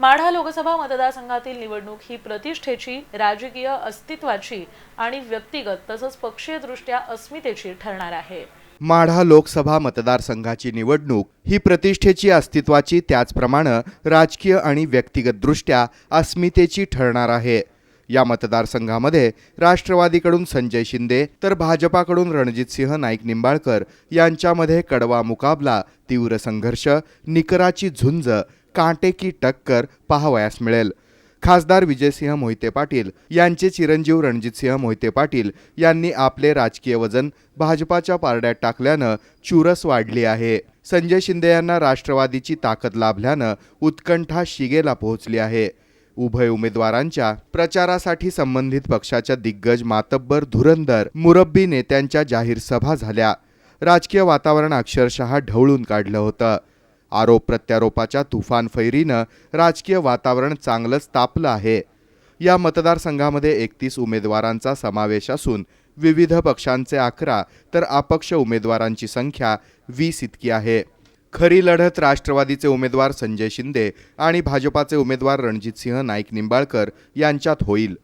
माढा लोकसभा मतदारसंघातील निवडणूक ही प्रतिष्ठेची राजकीय अस्तित्वाची आणि व्यक्तिगत तसंच पक्षीय दृष्ट्या अस्मितेची ठरणार आहे. माढा लोकसभा मतदारसंघाची निवडणूक ही प्रतिष्ठेची अस्तित्वाची त्याचप्रमाणे राजकीय आणि व्यक्तिगतदृष्ट्या अस्मितेची ठरणार आहे. या मतदारसंघामध्ये राष्ट्रवादीकडून संजय शिंदे तर भाजपाकडून रणजितसिंह नाईक निंबाळकर यांच्यामध्ये कडवा मुकाबला तीव्र संघर्ष निकराची झुंज कांटे की टक्कर पाहावयास मिळेल. खासदार विजयसिंह मोहिते पाटील यांचे चिरंजीव रणजितसिंह मोहिते पाटील यांनी आपले राजकीय वजन भाजपाच्या पारड्यात टाकल्यानं चुरस वाढली आहे. संजय शिंदे यांना राष्ट्रवादीची ताकद लाभल्यानं उत्कंठा शिगेला पोहोचली आहे. उभय उमेदवारांच्या प्रचारासाठी संबंधित पक्षाच्या दिग्गज मातब्बर धुरंदर मुरब्बी नेत्यांच्या जाहीर सभा झाल्या. राजकीय वातावरण अक्षरशः ढवळून काढलं होतं. आरोप प्रत्यारोपाच्या तुफान फैरीनं राजकीय वातावरण चांगलंच तापलं आहे. या मतदारसंघामध्ये एकतीस उमेदवारांचा समावेश असून विविध पक्षांचे अकरा तर अपक्ष उमेदवारांची संख्या वीस इतकी आहे. खरी लढत राष्ट्रवादीचे उमेदवार संजय शिंदे आणि भाजपाचे उमेदवार रणजितसिंह नाईक निंबाळकर यांच्यात होईल.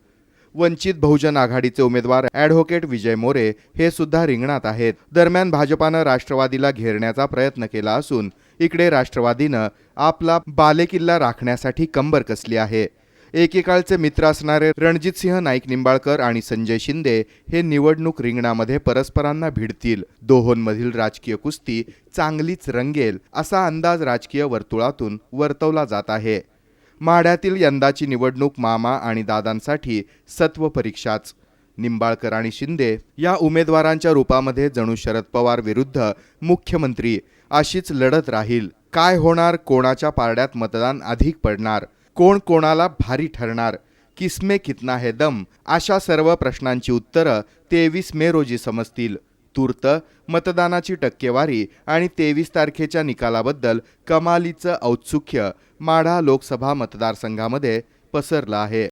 वंचित बहुजन आघाडीचे उमेदवार ॲडव्होकेट विजय मोरे हे सुद्धा रिंगणात आहेत. दरम्यान भाजपानं राष्ट्रवादीला घेरण्याचा प्रयत्न केला असून इकडे राष्ट्रवादीनं आपला बालेकिल्ला राखण्यासाठी कंबर कसली आहे? एकेकाळचे मित्र असणारे रणजितसिंह नाईक निंबाळकर आणि संजय शिंदे हे निवडणूक रिंगणामध्ये परस्परांना भिडतील. दोहोंमधील राजकीय कुस्ती चांगलीच रंगेल असा अंदाज राजकीय वर्तुळातून वर्तवला जात आहे. माढ्यातील यंदाची निवडणूक मामा आणि दादांसाठी सत्व परीक्षाच निंबाळकर आणि शिंदे या उमेदवारांच्या रूपामध्ये जणू शरद पवार विरुद्ध मुख्यमंत्री अशीच लढत राहील. काय होणार? कोणाच्या पारड्यात मतदान अधिक पडणार? कोण कोणाला भारी ठरणार? किसमे कितना है दम? अशा सर्व प्रश्नांची उत्तरं तेवीस मे रोजी समजतील. तूर्त मतदानाची टक्केवारी आणि तेवीस तारखेच्या निकालाबद्दल कमालीचं औत्सुक्य माढा लोकसभा मतदारसंघामध्ये पसरलं आहे.